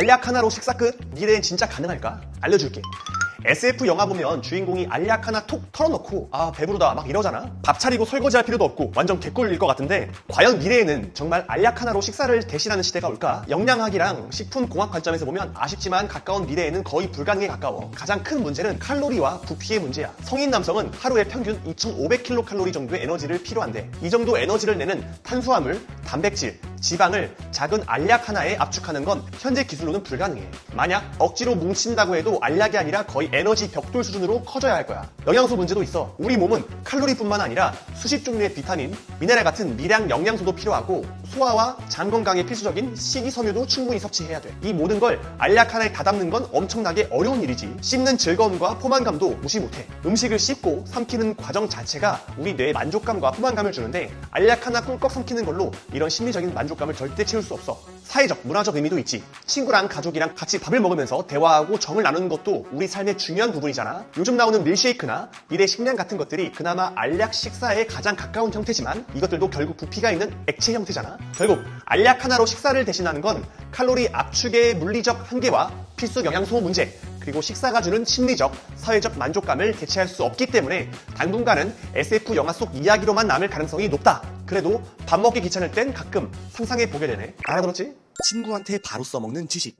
알약 하나로 식사 끝? 미래엔 진짜 가능할까? 알려줄게. SF 영화 보면 주인공이 알약 하나 톡 털어놓고 아 배부르다 막 이러잖아 밥 차리고 설거지 할 필요도 없고 완전 개꿀일 것 같은데 과연 미래에는 정말 알약 하나로 식사를 대신하는 시대가 올까? 영양학이랑 식품공학 관점에서 보면 아쉽지만 가까운 미래에는 거의 불가능에 가까워 가장 큰 문제는 칼로리와 부피의 문제야 성인 남성은 하루에 평균 2,500kcal 정도의 에너지를 필요한데 이 정도 에너지를 내는 탄수화물, 단백질, 지방을 작은 알약 하나에 압축하는 건 현재 기술로는 불가능해. 만약 억지로 뭉친다고 해도 알약이 아니라 거의 에너지 벽돌 수준으로 커져야 할 거야. 영양소 문제도 있어. 우리 몸은 칼로리뿐만 아니라 수십 종류의 비타민, 미네랄 같은 미량 영양소도 필요하고 소화와 장 건강에 필수적인 식이섬유도 충분히 섭취해야 돼. 이 모든 걸 알약 하나에 다 담는 건 엄청나게 어려운 일이지. 씹는 즐거움과 포만감도 무시 못해. 음식을 씹고 삼키는 과정 자체가 우리 뇌에 만족감과 포만감을 주는데 알약 하나 꿀꺽 삼키는 걸로 이런 심리적인 만족감을 절대 채울 수 없어. 사회적, 문화적 의미도 있지. 친구랑 가족이랑 같이 밥을 먹으면서 대화하고 정을 나누는 것도 우리 삶의 중요한 부분이잖아. 요즘 나오는 밀쉐이크나 미래 식량 같은 것들이 그나마 알약 식사에 가장 가까운 형태지만 이것들도 결국 부피가 있는 액체 형태잖아. 결국 알약 하나로 식사를 대신하는 건 칼로리 압축의 물리적 한계와 필수 영양소 문제, 그리고 식사가 주는 심리적, 사회적 만족감을 대체할 수 없기 때문에 당분간은 SF 영화 속 이야기로만 남을 가능성이 높다. 그래도 밥 먹기 귀찮을 땐 가끔 상상해 보게 되네. 알아들었지? 친구한테 바로 써먹는 지식.